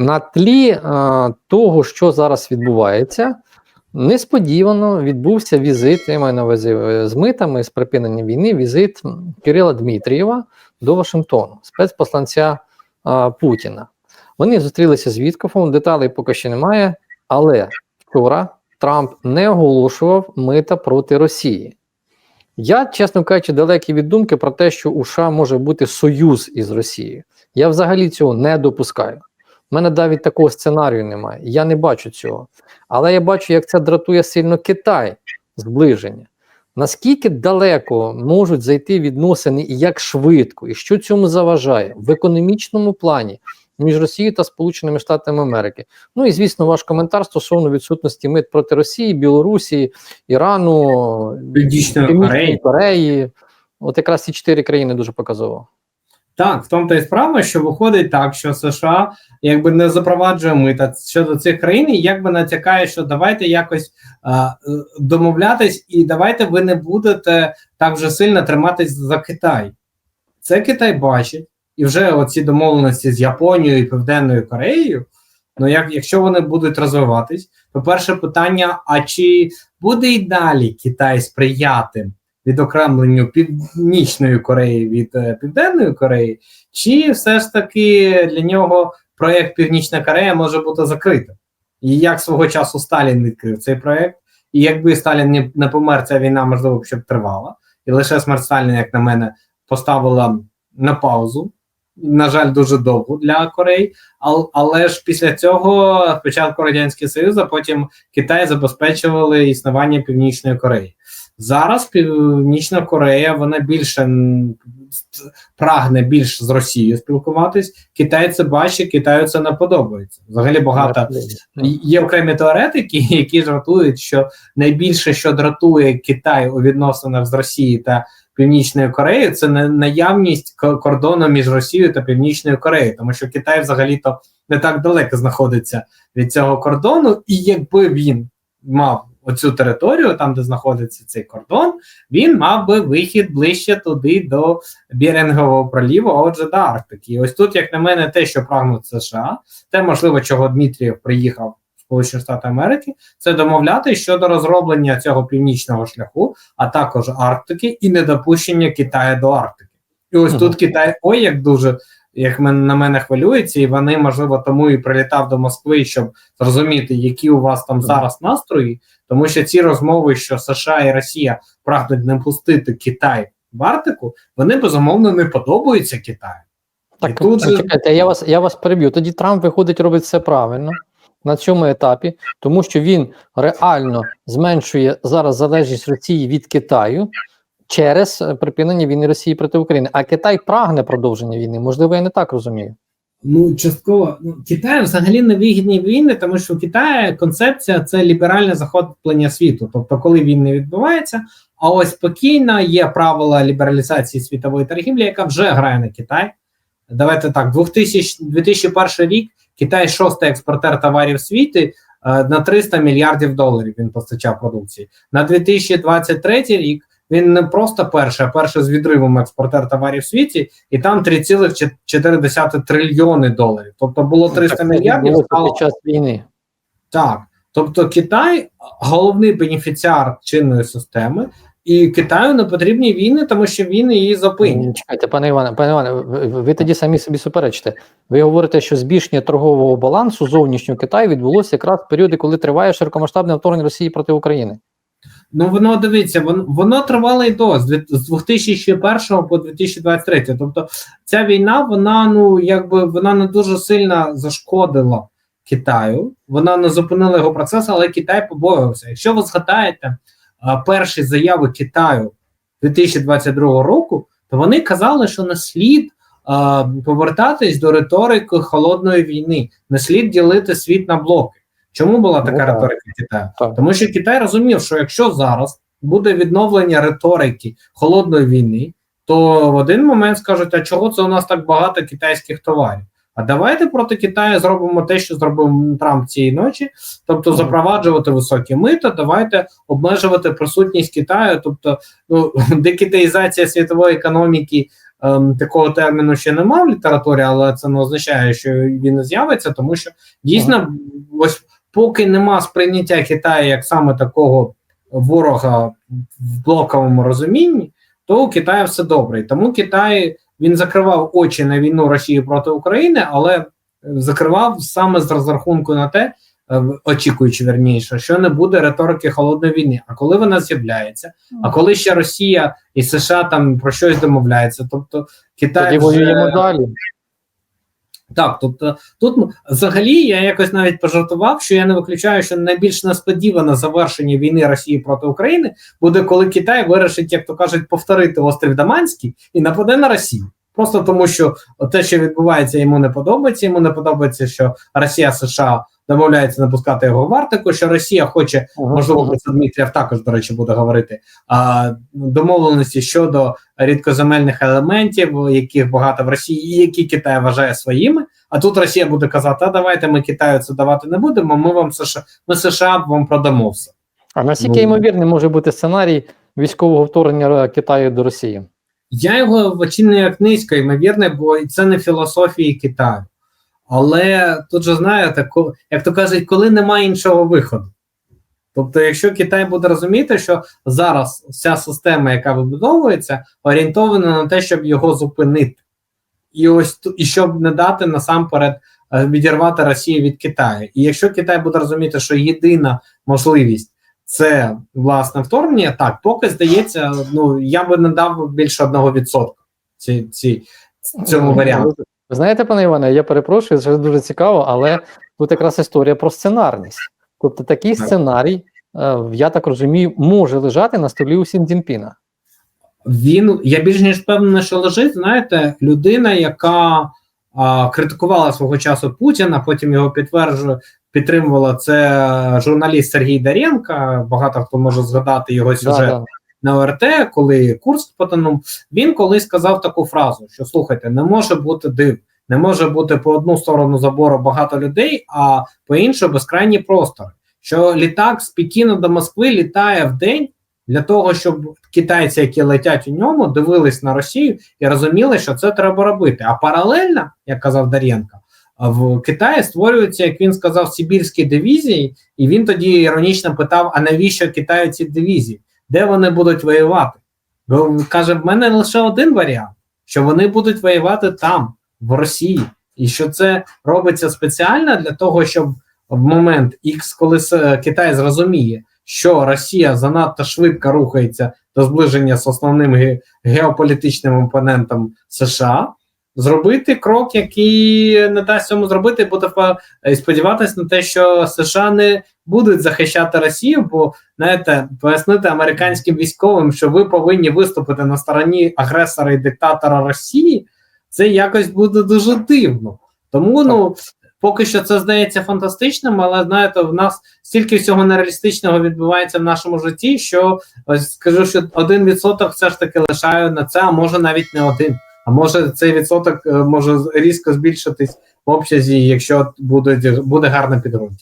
на тлі е, того, що зараз відбувається, несподівано відбувся візит, я маю на увазі е, з митами, з припинення війни, візит Кирила Дмитрієва до Вашингтону, спецпосланця е, Путіна. Вони зустрілися з Віткофом, деталей поки що немає, але вчора Трамп не оголошував мита проти Росії. Я, чесно кажучи, далекий від думки про те, що у США може бути союз із Росією. Я взагалі цього не допускаю. У мене навіть такого сценарію немає. Я не бачу цього. Але я бачу, як це дратує сильно Китай зближення. Наскільки далеко можуть зайти відносини і як швидко, і що цьому заважає в економічному плані між Росією та Сполученими Штатами Америки? Ну і звісно, ваш коментар стосовно відсутності мит проти Росії, Білорусі, Ірану, Північної. Кореї. От якраз ці чотири країни дуже показово. Так, в тому то і справа, що виходить так, що США якби не запроваджує мита щодо цих країн, і якби натякає, що давайте якось а, домовлятись, і давайте ви не будете так вже сильно триматись за Китай. Це Китай бачить, і вже оці домовленості з Японією і Південною Кореєю. Ну, як, якщо вони будуть розвиватись, то перше питання: а чи буде і далі Китай сприяти відокремленню Північної Кореї від е, Південної Кореї, чи все ж таки для нього проєкт Північна Корея може бути закритим? І як свого часу Сталін відкрив цей проєкт, і якби Сталін не, помер, ця війна можливо б ще б тривала, і лише смерть Сталіна, як на мене, поставила на паузу. На жаль, дуже довго для Кореї, ал, але ж після цього спочатку Радянський Союз, а потім Китай забезпечували існування Північної Кореї. Зараз Північна Корея вона більше прагне більш з Росією спілкуватись. Китай це бачить, Китаю це не подобається. Взагалі багато є окремі теоретики, які жартують, що найбільше, що дратує Китай у відносинах з Росією та Північною Кореєю, це наявність кордону між Росією та Північною Кореєю, тому що Китай взагалі-то не так далеко знаходиться від цього кордону, і якби він мав оцю територію, там де знаходиться цей кордон, він мав би вихід ближче туди до Бірингового проліву, а отже, до Арктики. І ось тут, як на мене, те, що прагнуть США, те можливо, чого Дмитрієв приїхав Сполучені Штати Америки, це домовляти щодо розроблення цього північного шляху, а також Арктики, і недопущення Китаю до Арктики. І ось Мгм. тут Китай ой як дуже. Як мен- на мене хвилюється, і вони, можливо, тому і прилітав до Москви, щоб зрозуміти, які у вас там зараз настрої, тому що ці розмови, що США і Росія прагнуть не пустити Китай в Арктику, вони безумовно не подобаються Китаю. Так, І тут же- чекайте, я вас, я вас переб'ю. Тоді Трамп виходить, робить все правильно на цьому етапі, тому що він реально зменшує зараз залежність Росії від Китаю через припинення війни Росії проти України. А Китай прагне продовження війни. Можливо, я не так розумію. Ну, частково ну, Китай взагалі не вигідні війни, тому що в Китаї концепція це ліберальне захоплення світу. Тобто, коли він не відбувається, а ось спокійно є правила лібералізації світової торгівлі, яка вже грає на Китай. Давайте так, 2000, 2001 рік Китай шостий експортер товарів в е, на 300 мільярдів доларів він постачав продукції. На 2023 рік він не просто перший, а перший з відривом експортер товарів в світі, і там 3,4 трильйони доларів. Тобто було 300 мільярдів. Стало під час війни. так. Тобто Китай головний бенефіціар чинної системи, і Китаю не потрібні війни, тому що він її зупинять. Чекайте, пане Іване, пане Іване, ви тоді самі собі суперечите. Ви говорите, що збільшення торгового балансу зовнішнього Китаю відбулося якраз в періоди, коли триває широкомасштабне вторгнення Росії проти України. Ну воно дивіться, воно, воно тривало і до з 2001 по 2023. Тобто ця війна, вона ну якби вона не дуже сильно зашкодила Китаю. Вона не зупинила його процес, але Китай побоювався. Якщо ви згадаєте а, перші заяви Китаю 2022 року, то вони казали, що не слід а, повертатись до риторики холодної війни, не слід ділити світ на блоки. Чому була така Ну, так. риторика Китаю? Так. Тому що Китай розумів, що якщо зараз буде відновлення риторики холодної війни, то в один момент скажуть: а чого це у нас так багато китайських товарів? А давайте проти Китаю зробимо те, що зробив Трамп цієї ночі, тобто запроваджувати високі мита, давайте обмежувати присутність Китаю, тобто ну, декитаїзація світової економіки ем, такого терміну ще немає в літературі, але це не означає, що він не з'явиться, тому що дійсно, ось поки нема сприйняття Китаю як саме такого ворога в блоковому розумінні, то у Китаю все добре. І тому Китай він закривав очі на війну Росії проти України, але закривав саме з розрахунку на те, е, очікуючи верніше, що не буде риторики холодної війни. А коли вона з'являється, а коли ще Росія і США там про щось домовляються, тобто Китай Тоді вже- воюємо далі. Так, тобто тут взагалі я якось навіть пожартував, що я не виключаю, що найбільш несподіване завершення війни Росії проти України буде, коли Китай вирішить, як то кажуть, повторити острів Даманський і нападе на Росію. Просто тому, що те, що відбувається, йому не подобається. Йому не подобається, що Росія США домовляється не пускати його в Арктику, що Росія хоче можливо, про це Дмитрієв також, до речі, буде говорити. А, домовленості щодо рідкоземельних елементів, яких багато в Росії, і які Китай вважає своїми. А тут Росія буде казати: а давайте ми Китаю це давати не будемо. Ми вам США, ми США вам продамо все. А наскільки Ну. ймовірний може бути сценарій військового вторгнення Китаю до Росії? Я його оцінюю як низько, ймовірне, бо це не філософії Китаю. Але тут же знаєте, як то кажуть, коли немає іншого виходу. Тобто, якщо Китай буде розуміти, що зараз вся система, яка вибудовується, орієнтована на те, щоб його зупинити, і ось і щоб не дати насамперед е, відірвати Росію від Китаю. І якщо Китай буде розуміти, що єдина можливість це власне вторгнення, так поки здається, ну я би не дав більше одного відсотка ці, ці, цьому варіанту. Ви знаєте, пане Іване, я перепрошую, це дуже цікаво, але тут якраз історія про сценарність. Тобто такий сценарій, е, я так розумію, може лежати на столі у Сін Цзіньпіна. Він я більш ніж впевнений, що лежить. Знаєте, людина, яка а, критикувала свого часу Путіна, потім його підтверджує, підтримувала це журналіст Сергій Даренко. Багато хто може згадати його сюжет Да, да. На ОРТ, коли Курск потонув. Він колись сказав таку фразу: що слухайте, не може бути див, не може бути по одну сторону забору багато людей, а по іншу безкрайні простори. Що літак з Пекіна до Москви літає в день для того, щоб китайці, які летять у ньому, дивились на Росію і розуміли, що це треба робити. А паралельно, як казав Дар'єнко, в Китаї створюються, як він сказав, сибірські дивізії, і він тоді іронічно питав: а навіщо Китаю ці дивізії? Де вони будуть воювати? Він каже: в мене лише один варіант: що вони будуть воювати там, в Росії, і що це робиться спеціально для того, щоб в момент X, коли Китай зрозуміє, що Росія занадто швидко рухається до зближення з основним ге- геополітичним опонентом США, зробити крок, який не дасть цьому зробити, буде і сподіватися на те, що США не будуть захищати Росію, бо знаєте, пояснити американським військовим, що ви повинні виступити на стороні агресора і диктатора Росії, це якось буде дуже дивно. Тому ну. Поки що це здається фантастичним, але знаєте, в нас стільки всього нереалістичного відбувається в нашому житті, що ось скажу, що один відсоток все ж таки лишаю на це, а може навіть не один. А може цей відсоток е, може різко збільшитись в обсязі, якщо буде, буде гарне підґрунтя.